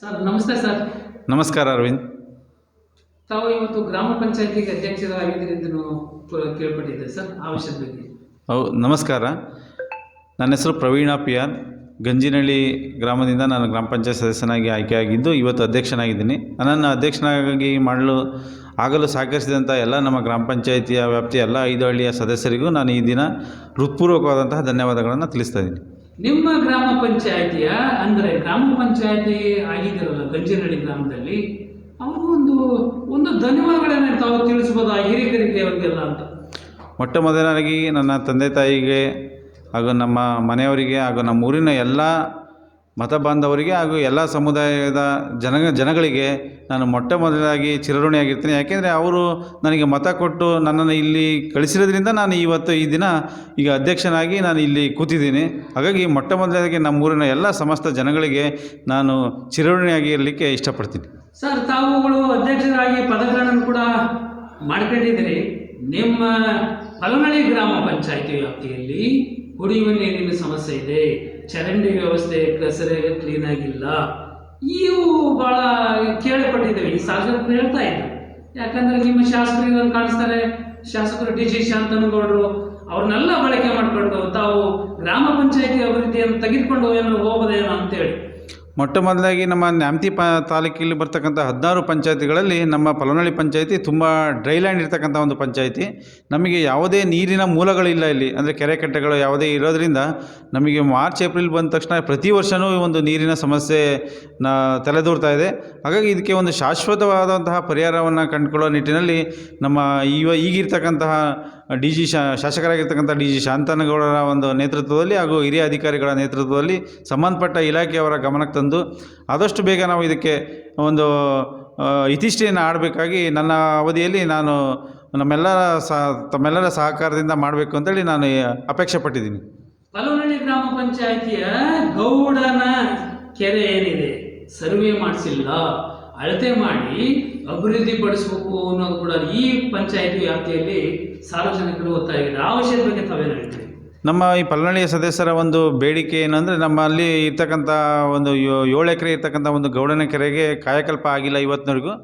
Sir ನಮಸ್ತೆ sir. ನಮಸ್ಕಾರ ಅರವಿಂದ್. ತಾವು ಇವತ್ತು ಗ್ರಾಮ ಪಂಚಾಯತಿಗೆ ಅಧ್ಯಕ್ಷರಾಗಿದ್ದೀರಿ ಕೇಳ್ಪಟ್ಟಿದ್ದೆ ಸರ್ ಆ ವಿಷಯದ ಬಗ್ಗೆ. ಹೌ ನಮಸ್ಕಾರ. ನನ್ನ ಹೆಸರು ಪ್ರವೀಣ ಪಿ ಆರ್ ಗಂಜಿನಹಳ್ಳಿ ಗ್ರಾಮದಿಂದ ನಾನು ಗ್ರಾಮ ಪಂಚಾಯತ್ ಸದಸ್ಯನಾಗಿ ಆಯ್ಕೆಯಾಗಿದ್ದು ಇವತ್ತು ಅಧ್ಯಕ್ಷನಾಗಿದ್ದೀನಿ. ನನ್ನನ್ನು ಅಧ್ಯಕ್ಷನಾಗಿ ಮಾಡಲು ಆಗಲು ಸಹಕರಿಸಿದಂಥ ಎಲ್ಲ ನಮ್ಮ ಗ್ರಾಮ ಪಂಚಾಯಿತಿಯ ವ್ಯಾಪ್ತಿಯ ಎಲ್ಲ ಐದು ಹಳ್ಳಿಯ ಸದಸ್ಯರಿಗೂ ನಾನು ಈ ದಿನ ಹೃತ್ಪೂರ್ವಕವಾದಂತಹ ಧನ್ಯವಾದಗಳನ್ನು ತಿಳಿಸ್ತಾ ಇದ್ದೀನಿ. ನಿಮ್ಮ ಗ್ರಾಮ ಪಂಚಾಯತಿಯ ಅಂದರೆ ಗ್ರಾಮ ಪಂಚಾಯತಿ ಆಗಿದ್ದೀರಲ್ಲ ಗಂಜಿನಹಳ್ಳಿ ಗ್ರಾಮದಲ್ಲಿ, ಅವರು ಒಂದು ಒಂದು ಧನ್ಯವಾದಗಳನ್ನು ತಾವು ತಿಳಿಸ್ಬೋದಾ ಹಿರಿಯರಿಗೆ ಅವರಿಗೆಲ್ಲ ಅಂತ? ಮೊಟ್ಟ ಮೊದಲಾಗಿ ನನ್ನ ತಂದೆ ತಾಯಿಗೆ ಹಾಗೂ ನಮ್ಮ ಮನೆಯವರಿಗೆ ಹಾಗೂ ನಮ್ಮ ಊರಿನ ಎಲ್ಲ ಮತ ಬಾಂಧವರಿಗೆ ಹಾಗೂ ಎಲ್ಲ ಸಮುದಾಯದ ಜನ, ಜನಗಳಿಗೆ ನಾನು ಮೊಟ್ಟ ಮೊದಲಾಗಿ ಚಿರಋಣಿಯಾಗಿರ್ತೀನಿ. ಯಾಕೆಂದರೆ ಅವರು ನನಗೆ ಮತ ಕೊಟ್ಟು ನನ್ನನ್ನು ಇಲ್ಲಿ ಕಳಿಸಿರೋದ್ರಿಂದ ನಾನು ಇವತ್ತು ಈ ದಿನ ಈಗ ಅಧ್ಯಕ್ಷನಾಗಿ ನಾನು ಇಲ್ಲಿ ಕೂತಿದ್ದೀನಿ. ಹಾಗಾಗಿ ಮೊಟ್ಟ ಮೊದಲಾಗಿ ನಮ್ಮೂರಿನ ಎಲ್ಲ ಸಮಸ್ತ ಜನಗಳಿಗೆ ನಾನು ಚಿರಋಣಿಯಾಗಿ ಇರಲಿಕ್ಕೆ ಇಷ್ಟಪಡ್ತೀನಿ. ಸರ್ ತಾವುಗಳು ಅಧ್ಯಕ್ಷರಾಗಿ ಪದಗ್ರಹಣ ಕೂಡ ಮಾಡ್ಕೊಂಡಿದ್ದೀರಿ. ನಿಮ್ಮ ಪಲಮಳಿ ಗ್ರಾಮ ಪಂಚಾಯಿತಿ ವ್ಯಾಪ್ತಿಯಲ್ಲಿ ಕುಡಿಯುವ ನೀರಿನ ಸಮಸ್ಯೆ ಇದೆ. ಚರಂಡಿ ವ್ಯವಸ್ಥೆ ಕಸರೆ ಕ್ಲೀನ್ ಆಗಿಲ್ಲ. ಇವು ಭಾಳ ಕೇಳಪಟ್ಟಿದ್ದೇವೆ. ಈ ಸಾರ್ವಜನಿಕರು ಹೇಳ್ತಾ ಇದ್ರು. ಯಾಕಂದ್ರೆ ನಿಮ್ಮ ಶಾಸಕರು ಕಾಣಿಸ್ತಾರೆ. ಶಾಸಕರು ಡಿ ಜಿ ಶಾಂತನಗೌಡರು, ಅವ್ರನ್ನೆಲ್ಲ ಬಳಕೆ ಮಾಡಿಕೊಂಡು ತಾವು ಗ್ರಾಮ ಪಂಚಾಯತಿ ಅಭಿವೃದ್ಧಿಯನ್ನು ತೆಗೆದುಕೊಂಡು ಏನೋ ಹೋಗೋದೇನೋ ಅಂತೇಳಿ. ಮೊಟ್ಟ ಮೊದಲಾಗಿ ನಮ್ಮ ನ್ಯಾಮತಿ ಪ ತಾಲೂಕಿನಲ್ಲಿ ಬರ್ತಕ್ಕಂಥ ಹದಿನಾರು ಪಂಚಾಯತಿಗಳಲ್ಲಿ ನಮ್ಮ ಫಲನಳ್ಳಿ ಪಂಚಾಯತಿ ತುಂಬ ಡ್ರೈಲ್ಯಾಂಡ್ ಇರ್ತಕ್ಕಂಥ ಒಂದು ಪಂಚಾಯತಿ. ನಮಗೆ ಯಾವುದೇ ನೀರಿನ ಮೂಲಗಳಿಲ್ಲ ಇಲ್ಲಿ. ಅಂದರೆ ಕೆರೆ ಕಟ್ಟೆಗಳು ಯಾವುದೇ ಇರೋದರಿಂದ ನಮಗೆ ಮಾರ್ಚ್, ಏಪ್ರಿಲ್ ಬಂದ ತಕ್ಷಣ ಪ್ರತಿ ವರ್ಷವೂ ಒಂದು ನೀರಿನ ಸಮಸ್ಯೆ ನ ತಲೆದೂರ್ತಾ ಇದೆ. ಹಾಗಾಗಿ ಇದಕ್ಕೆ ಒಂದು ಶಾಶ್ವತವಾದಂತಹ ಪರಿಹಾರವನ್ನು ಕಂಡುಕೊಳ್ಳೋ ನಿಟ್ಟಿನಲ್ಲಿ ನಮ್ಮ ಇವ ಈಗಿರ್ತಕ್ಕಂತಹ ಡಿ ಜಿ ಶಾ, ಶಾಸಕರಾಗಿರ್ತಕ್ಕಂಥ ಡಿ ಜಿ ಶಾಂತನಗೌಡರ ಒಂದು ನೇತೃತ್ವದಲ್ಲಿ ಹಾಗೂ ಹಿರಿಯ ಅಧಿಕಾರಿಗಳ ನೇತೃತ್ವದಲ್ಲಿ ಸಂಬಂಧಪಟ್ಟ ಇಲಾಖೆಯವರ ಗಮನಕ್ಕೆ ತಂದು ಆದಷ್ಟು ಬೇಗ ನಾವು ಇದಕ್ಕೆ ಒಂದು ಇತಿಷ್ಠೆಯನ್ನು ಆಡಬೇಕಾಗಿ ನನ್ನ ಅವಧಿಯಲ್ಲಿ ನಾನು ನಮ್ಮೆಲ್ಲರ ಸಹ, ತಮ್ಮೆಲ್ಲರ ಸಹಕಾರದಿಂದ ಮಾಡಬೇಕು ಅಂತೇಳಿ ನಾನು ಅಪೇಕ್ಷೆ ಪಟ್ಟಿದ್ದೀನಿ. ಫಲವನಹಳ್ಳಿ ಗ್ರಾಮ ಪಂಚಾಯಿತಿಯ ಗೌಡನ ಕೆರೆ ಏನಿದೆ? ಸರ್ವೆ ಮಾಡಿಸಿಲ್ಲ ಅಳತೆ ಮಾಡಿ ಅಭಿವೃದ್ಧಿ ಪಡಿಸಬೇಕು ಅನ್ನೋದು ಕೂಡ ಈ ಪಂಚಾಯಿತಿ ವ್ಯಾಪ್ತಿಯಲ್ಲಿ ಸಾರ್ವಜನಿಕರು ಒತ್ತಾಯ ಆ ವಿಷಯದ ಬಗ್ಗೆ ತಾವೇನು ಹೇಳ್ತೀರಿ? ನಮ್ಮ ಈ ಪಲ್ನಳ್ಳಿಯ ಸದಸ್ಯರ ಒಂದು ಬೇಡಿಕೆ ಏನಂದರೆ ನಮ್ಮಲ್ಲಿ ಇರ್ತಕ್ಕಂಥ ಒಂದು ಏಳು ಎಕರೆ ಇರ್ತಕ್ಕಂಥ ಒಂದು ಗೌಡನ ಕೆರೆಗೆ ಕಾಯಕಲ್ಪ ಆಗಿಲ್ಲ ಇವತ್ತಿನವರೆಗೂ.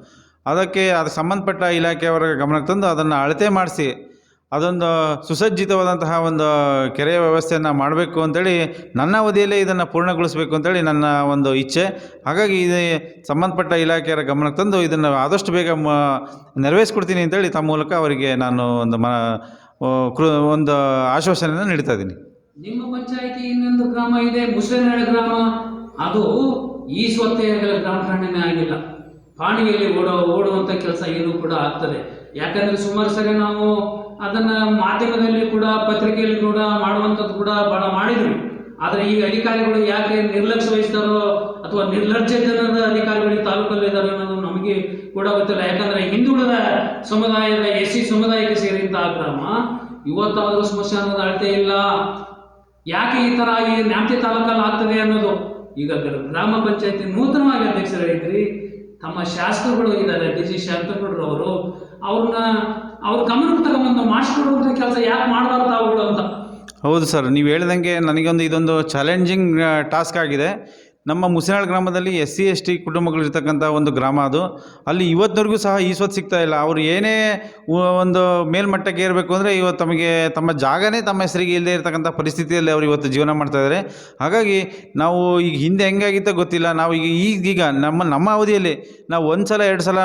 ಅದಕ್ಕೆ ಅದು ಸಂಬಂಧಪಟ್ಟ ಇಲಾಖೆಯವರ ಗಮನಕ್ಕೆ ತಂದು ಅದನ್ನು ಅಳತೆ ಮಾಡಿಸಿ ಅದೊಂದು ಸುಸಜ್ಜಿತವಾದಂತಹ ಒಂದು ಕೆರೆಯ ವ್ಯವಸ್ಥೆಯನ್ನು ಮಾಡಬೇಕು ಅಂತೇಳಿ ನನ್ನ ಅವಧಿಯಲ್ಲೇ ಇದನ್ನು ಪೂರ್ಣಗೊಳಿಸಬೇಕು ಅಂತೇಳಿ ನನ್ನ ಒಂದು ಇಚ್ಛೆ. ಹಾಗಾಗಿ ಇದು ಸಂಬಂಧಪಟ್ಟ ಇಲಾಖೆಯರ ಗಮನಕ್ಕೆ ತಂದು ಇದನ್ನು ಆದಷ್ಟು ಬೇಗ ಮ, ನೆರವೇರಿಸ್ಕೊಡ್ತೀನಿ ಅಂತೇಳಿ ತಮ್ಮ ಮೂಲಕ ಅವರಿಗೆ ನಾನು ಒಂದು ಕೃ, ಒಂದು ಆಶ್ವಾಸನೆಯನ್ನು ನೀಡ್ತಾ ಇದ್ದೀನಿ. ನಿಮ್ಮ ಪಂಚಾಯಿತಿ ಇನ್ನೊಂದು ಗ್ರಾಮ ಇದೆ ಮುಸ್ಲಿಂಗಳ ಗ್ರಾಮ. ಅದು ಈ ಸ್ವತ್ತೇ ಗ್ರಾಮ ಖಂಡನೆ ಆಗಿಲ್ಲ. ಪಾಣಿಯಲ್ಲಿ ಓಡೋ ಓಡುವಂಥ ಕೆಲಸ ಏನು ಕೂಡ ಆಗ್ತದೆ. ಯಾಕಂದರೆ ಸುಮಾರು ಸರಿ ನಾವು ಅದನ್ನ ಮಾಧ್ಯಮದಲ್ಲಿ ಕೂಡ, ಪತ್ರಿಕೆಯಲ್ಲಿ ಕೂಡ ಮಾಡುವಂಥದ್ದು ಕೂಡ ಬಹಳ ಮಾಡಿದ್ರು. ಆದರೆ ಈ ಅಧಿಕಾರಿಗಳು ಯಾಕೆ ನಿರ್ಲಕ್ಷ್ಯ ವಹಿಸ್ತಾರೋ ಅಥವಾ ನಿರ್ಲಜ್ಜತನದ ಅಧಿಕಾರಿಗಳು ಈ ತಾಲೂಕಲ್ಲಿ ಇದ್ದಾರೆ ಅನ್ನೋದು ನಮಗೆ ಕೂಡ ಗೊತ್ತಿಲ್ಲ. ಯಾಕಂದ್ರೆ ಹಿಂದುಳಿದ ಸಮುದಾಯದ ಎಸ್ ಸಿ ಸಮುದಾಯಕ್ಕೆ ಸೇರಿದಂತಹ ಗ್ರಾಮ, ಇವತ್ತಾದರೂ ಸ್ಮಶಾನದ ಅಳತೆ ಇಲ್ಲ. ಯಾಕೆ ಈ ಥರ ಈ ನ್ಯಾಮತಿ ತಾಲೂಕಲ್ಲಿ ಆಗ್ತದೆ ಅನ್ನೋದು? ಈಗ ಗ್ರಾಮ ಪಂಚಾಯತಿ ನೂತನವಾಗಿ ಅಧ್ಯಕ್ಷರಾಗಿದ್ರಿ ತಮ್ಮ ಶಾಸಕರುಗಳು ಇದ್ದಾರೆ. ಡಿ ಜಿ ಶಾಂತಗೌಡರು ಅವರು ಅವ್ರನ್ನ ಅವ್ರ ಗಮನಕ್ಕೆ ತಗೊಂಬಂದು ಮಾಡಿಸ್ಕೊಡುವಂಥ ಕೆಲಸ ಯಾಕೆ ಮಾಡಬಾರ್ದು ಅಂತ. ಹೌದು ಸರ್, ನೀವು ಹೇಳ್ದಂಗೆ ನನಗೊಂದು ಇದೊಂದು ಚಾಲೆಂಜಿಂಗ್ ಟಾಸ್ಕ್ ಆಗಿದೆ. ನಮ್ಮ ಮುಸಿನಾಳ್ ಗ್ರಾಮದಲ್ಲಿ ಎಸ್ ಸಿ ಎಸ್ ಟಿ ಕುಟುಂಬಗಳಿರ್ತಕ್ಕಂಥ ಒಂದು ಗ್ರಾಮ ಅದು. ಅಲ್ಲಿ ಇವತ್ತಿನವರೆಗೂ ಸಹ ಈಸ್ವತ್ತು ಸಿಗ್ತಾ ಇಲ್ಲ. ಅವರು ಏನೇ ಒಂದು ಮೇಲ್ಮಟ್ಟಕ್ಕೆ ಏರಬೇಕು ಅಂದರೆ ಇವತ್ತು ತಮಗೆ ತಮ್ಮ ಜಾಗನೇ ತಮ್ಮ ಹೆಸರಿಗೆ ಇಲ್ಲದೆ ಇರತಕ್ಕಂಥ ಪರಿಸ್ಥಿತಿಯಲ್ಲಿ ಅವರು ಇವತ್ತು ಜೀವನ ಮಾಡ್ತಾ ಇದ್ದಾರೆ ಹಾಗಾಗಿ ನಾವು ಈಗ ಹಿಂದೆ ಹೆಂಗಾಗಿತ್ತೋ ಗೊತ್ತಿಲ್ಲ. ನಾವು ಈಗ ಈಗೀಗ ನಮ್ಮ ನಮ್ಮ ಅವಧಿಯಲ್ಲಿ ನಾವು ಒಂದು ಸಲ ಎರಡು ಸಲ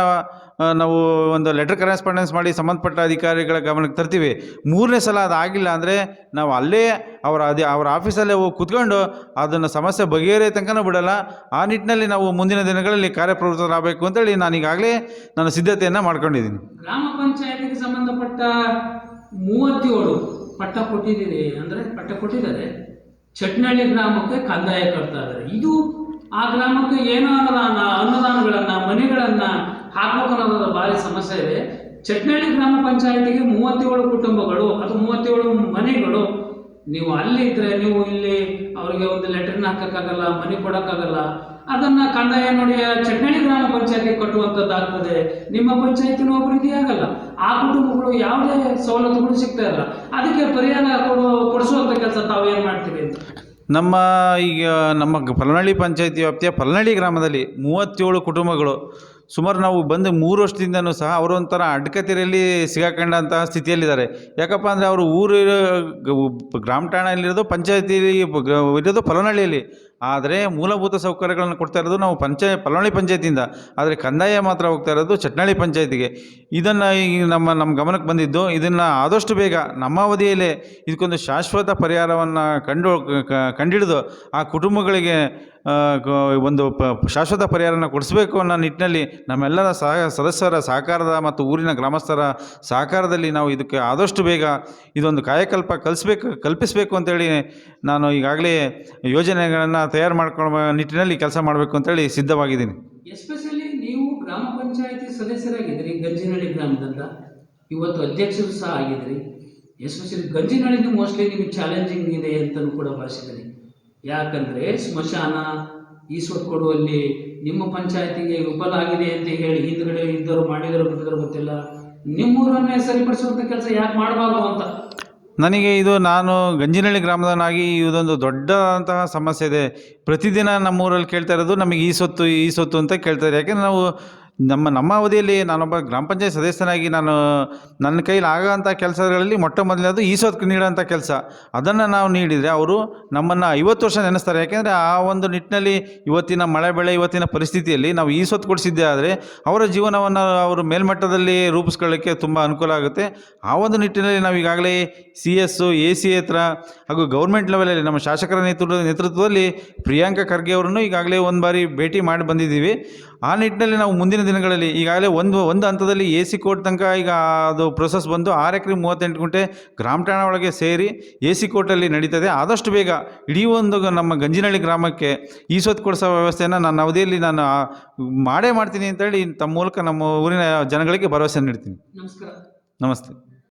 ನಾವು ಒಂದು ಲೆಟರ್ ಕರೆಸ್ಪಾಂಡೆನ್ಸ್ ಮಾಡಿ ಸಂಬಂಧಪಟ್ಟ ಅಧಿಕಾರಿಗಳ ಗಮನಕ್ಕೆ ತರ್ತೀವಿ. ಮೂರನೇ ಸಲ ಅದಾಗಿಲ್ಲ ಅಂದರೆ ನಾವು ಅಲ್ಲೇ ಅವರ ಅದೇ, ಅವರ ಆಫೀಸಲ್ಲೇ ಹೋಗಿ ಕೂತ್ಕೊಂಡು ಅದನ್ನು ಸಮಸ್ಯೆ ಬಗೆಹರಿಯೋ ತನಕನೂ ಬಿಡಲ್ಲ. ಆ ನಿಟ್ಟಿನಲ್ಲಿ ನಾವು ಮುಂದಿನ ದಿನಗಳಲ್ಲಿ ಕಾರ್ಯಪ್ರವೃತ್ತರಾಗಬೇಕು ಅಂತೇಳಿ ನಾನು ಈಗಾಗಲೇ ನನ್ನ ಸಿದ್ಧತೆಯನ್ನು ಮಾಡ್ಕೊಂಡಿದ್ದೀನಿ. ಗ್ರಾಮ ಪಂಚಾಯತಿಗೆ ಸಂಬಂಧಪಟ್ಟ ಮೂವತ್ತೇಳು ಪಟ್ಟ ಕೊಟ್ಟಿದ್ದೀರಿ ಅಂದರೆ ಪಟ್ಟ ಕೊಟ್ಟಿದ್ದಾರೆ. ಚಟ್ನಳ್ಳಿ ಗ್ರಾಮಕ್ಕೆ ಕಂದಾಯ ಕಟ್ತಾ ಇದ್ದಾರೆ. ಇದು ಆ ಗ್ರಾಮಕ್ಕೆ ಏನೋ ಅನುದಾನ ಅನುದಾನಗಳನ್ನು ಮನೆಗಳನ್ನು ಹಾಕ್ಬೇಕು ಅನ್ನೋದು ಭಾರಿ ಸಮಸ್ಯೆ ಇದೆ. ಚಟ್ನಳ್ಳಿ ಗ್ರಾಮ ಪಂಚಾಯತಿಗೆ ಮೂವತ್ತೇಳು ಕುಟುಂಬಗಳು ಅಥವಾ ಮೂವತ್ತೇಳು ಮನೆಗಳು. ನೀವು ಅಲ್ಲಿ ಇದ್ರೆ ನೀವು ಇಲ್ಲಿ ಅವರಿಗೆ ಒಂದು ಲೆಟರ್ನ ಹಾಕಕ್ಕಾಗಲ್ಲ, ಮನೆ ಕೊಡಕ್ಕಾಗಲ್ಲ. ಅದನ್ನ ಕಂದಾಯ ನೋಡಿ ಚಟ್ನಳ್ಳಿ ಗ್ರಾಮ ಪಂಚಾಯತಿ ಕಟ್ಟುವಂಥದ್ದಾಗ್ತದೆ ನಿಮ್ಮ ಪಂಚಾಯತಿನ ಅಭಿವೃದ್ಧಿ ಆಗಲ್ಲ. ಆ ಕುಟುಂಬಗಳು ಯಾವುದೇ ಸವಲತ್ತುಗಳು ಸಿಗ್ತಾ ಇಲ್ಲ. ಅದಕ್ಕೆ ಪರಿಹಾರ ಕೊಡು, ಕೊಡಿಸುವಂಥ ಕೆಲಸ ತಾವೇನ್ ಮಾಡ್ತೀವಿ ಅಂತ. ನಮ್ಮ ಈಗ ನಮ್ಮ ಫಲನಳ್ಳಿ ಪಂಚಾಯತಿ ವ್ಯಾಪ್ತಿಯ ಫಲನಹಳ್ಳಿ ಗ್ರಾಮದಲ್ಲಿ ಮೂವತ್ತೇಳು ಕುಟುಂಬಗಳು. ಸುಮಾರು ನಾವು ಬಂದು ಮೂರು ವರ್ಷದಿಂದನೂ ಸಹ ಅವರು ಒಂಥರ ಅಡ್ಕತಿರಲ್ಲಿ ಸಿಗಾಕೊಂಡಂತಹ ಸ್ಥಿತಿಯಲ್ಲಿದ್ದಾರೆ. ಯಾಕಪ್ಪ ಅಂದರೆ ಅವರು ಊರು ಗ್ರಾಮ ಠಾಣೆಯಲ್ಲಿರೋದು ಪಂಚಾಯತಿ ಇರೋದು ಫಲನಹಳ್ಳಿಯಲ್ಲಿ ಆದರೆ ಮೂಲಭೂತ ಸೌಕರ್ಯಗಳನ್ನು ಕೊಡ್ತಾ ಇರೋದು ನಾವು ಪಂಚಾಯ ಫಲನಹಳ್ಳಿ ಪಂಚಾಯತಿಯಿಂದ. ಆದರೆ ಕಂದಾಯ ಮಾತ್ರ ಹೋಗ್ತಾ ಇರೋದು ಚಟ್ನಳ್ಳಿ ಪಂಚಾಯತಿಗೆ. ಇದನ್ನು ಈಗ ನಮ್ಮ ನಮ್ಮ ಗಮನಕ್ಕೆ ಬಂದಿದ್ದು ಇದನ್ನು ಆದಷ್ಟು ಬೇಗ ನಮ್ಮ ಅವಧಿಯಲ್ಲೇ ಇದಕ್ಕೊಂದು ಶಾಶ್ವತ ಪರಿಹಾರವನ್ನು ಕಂಡು ಕಂಡಿಡಿದು ಆ ಕುಟುಂಬಗಳಿಗೆ ಒಂದು ಪ, ಶಾಶ್ವತ ಪರಿಹಾರನ ಕೊಡಿಸಬೇಕು ಅನ್ನೋ ನಿಟ್ಟಿನಲ್ಲಿ ನಮ್ಮೆಲ್ಲರ ಸಹ, ಸದಸ್ಯರ ಸಹಕಾರದ ಮತ್ತು ಊರಿನ ಗ್ರಾಮಸ್ಥರ ಸಹಕಾರದಲ್ಲಿ ನಾವು ಇದಕ್ಕೆ ಆದಷ್ಟು ಬೇಗ ಇದೊಂದು ಕಾಯಕಲ್ಪ ಕಲಿಸ್ಬೇಕು, ಕಲ್ಪಿಸಬೇಕು ಅಂತೇಳಿ ನಾನು ಈಗಾಗಲೇ ಯೋಜನೆಗಳನ್ನು ತಯಾರು ಮಾಡ್ಕೊಳ್ಳುವ ನಿಟ್ಟಿನಲ್ಲಿ ಕೆಲಸ ಮಾಡಬೇಕು ಅಂತೇಳಿ ಸಿದ್ಧವಾಗಿದ್ದೀನಿ. ಎಸ್ಪೆಷಲಿ ನೀವು ಗ್ರಾಮ ಪಂಚಾಯತಿ ಸದಸ್ಯರಾಗಿದ್ದೀರಿ, ಗಂಜಿನಹಳ್ಳಿ ಗ್ರಾಮದಿಂದ. ಇವತ್ತು ಅಧ್ಯಕ್ಷರು ಸಹ ಆಗಿದ್ರಿ ಎಸ್ಪೆಷಲಿ ಗಂಜಿನಹಳ್ಳಿ ಮೋಸ್ಟ್ಲಿ ನಿಮಗೆ ಚಾಲೆಂಜಿಂಗ್ ಇದೆ ಅಂತಲೂ ಕೂಡ ಭಾವಿಸಿದ್ದೀನಿ. ಯಾಕಂದರೆ ಸ್ಮಶಾನ, ಈಶ್ವರ್ ಕೊಡುವಲ್ಲಿ ನಿಮ್ಮ ಪಂಚಾಯತಿಗೆ ವಿಫಲ ಆಗಿದೆ ಅಂತ ಹೇಳಿ ಹಿಂದ್ಗಡೆ ಇದ್ದವರು ಮಾಡಿದರು ಬಿಟ್ಟಿದ್ರು ಗೊತ್ತಿಲ್ಲ. ನಿಮ್ಮೂರನ್ನೇ ಸರಿಪಡಿಸುವಂಥ ಕೆಲಸ ಯಾಕೆ ಮಾಡಬಾರ್ದು ಅಂತ? ನನಗೆ ಇದು ನಾನು ಗಂಜಿನಹಳ್ಳಿ ಗ್ರಾಮದವನಾಗಿ ಇದೊಂದು ದೊಡ್ಡದಂತಹ ಸಮಸ್ಯೆ ಇದೆ. ಪ್ರತಿದಿನ ನಮ್ಮೂರಲ್ಲಿ ಕೇಳ್ತಾ ಇರೋದು ನಮಗೆ ಈ ಸೊತ್ತು ಈ ಸೊತ್ತು ಅಂತ ಕೇಳ್ತಾರೆ ಯಾಕೆಂದರೆ ನಾವು ನಮ್ಮ ನಮ್ಮ ಅವಧಿಯಲ್ಲಿ ನಾನೊಬ್ಬ ಗ್ರಾಮ ಪಂಚಾಯತ್ ಸದಸ್ಯನಾಗಿ ನಾನು ನನ್ನ ಕೈಲಿ ಆಗೋಂಥ ಕೆಲಸಗಳಲ್ಲಿ ಮೊಟ್ಟ ಮೊದಲನೇದು ಈಸೋದಕ್ಕೆ ನೀಡೋಂಥ ಕೆಲಸ. ಅದನ್ನು ನಾವು ನೀಡಿದರೆ ಅವರು ನಮ್ಮನ್ನು ಐವತ್ತು ವರ್ಷ ನೆನೆಸ್ತಾರೆ. ಯಾಕೆಂದರೆ ಆ ಒಂದು ನಿಟ್ಟಿನಲ್ಲಿ ಇವತ್ತಿನ ಮಳೆ ಬೆಳೆ, ಇವತ್ತಿನ ಪರಿಸ್ಥಿತಿಯಲ್ಲಿ ನಾವು ಈ ಸೊತ್ತು ಕೊಡಿಸಿದ್ದೇ ಆದರೆ ಅವರ ಜೀವನವನ್ನು ಅವರು ಮೇಲ್ಮಟ್ಟದಲ್ಲಿ ರೂಪಿಸ್ಕೊಳ್ಳೋಕ್ಕೆ ತುಂಬ ಅನುಕೂಲ ಆಗುತ್ತೆ. ಆ ಒಂದು ನಿಟ್ಟಿನಲ್ಲಿ ನಾವು ಈಗಾಗಲೇ ಸಿ ಎಸ್ಸು ಎ ಸಿ ಹತ್ರ ಹಾಗೂ ಗೌರ್ಮೆಂಟ್ ಲೆವೆಲಲ್ಲಿ ನಮ್ಮ ಶಾಸಕರ ನೇತೃತ್ವ, ನೇತೃತ್ವದಲ್ಲಿ ಪ್ರಿಯಾಂಕಾ ಖರ್ಗೆ ಅವರನ್ನು ಈಗಾಗಲೇ ಒಂದು ಬಾರಿ ಭೇಟಿ ಮಾಡಿ ಬಂದಿದ್ದೀವಿ. ಆ ನಿಟ್ಟಿನಲ್ಲಿ ನಾವು ಮುಂದಿನ ದಿನಗಳಲ್ಲಿ ಈಗಾಗಲೇ ಒಂದು ಒಂದು ಹಂತದಲ್ಲಿ ಎ ಸಿ ಕೋರ್ಟ್ ತನಕ ಈಗ ಅದು ಪ್ರೊಸೆಸ್ ಬಂದು ಆರು ಎಕರೆ ಮೂವತ್ತೆಂಟು ಗುಂಟೆ ಗ್ರಾಮ ಠಾಣಾ ಒಳಗೆ ಸೇರಿ ಎ ಸಿ ಕೋರ್ಟಲ್ಲಿ ನಡೀತದೆ. ಆದಷ್ಟು ಬೇಗ ಇಡೀ ಒಂದು ನಮ್ಮ ಗಂಜಿನಹಳ್ಳಿ ಗ್ರಾಮಕ್ಕೆ ಈ ಸೊತ್ತು ಕೊಡಿಸೋ ವ್ಯವಸ್ಥೆಯನ್ನು ನಾನು ಅವಧಿಯಲ್ಲಿ ನಾನು ಮಾಡೇ ಮಾಡ್ತೀನಿ ಅಂತೇಳಿ ತಮ್ಮ ಮೂಲಕ ನಮ್ಮ ಊರಿನ ಜನಗಳಿಗೆ ಭರವಸೆ ನೀಡ್ತೀನಿ. ನಮಸ್ಕಾರ. ನಮಸ್ತೆ.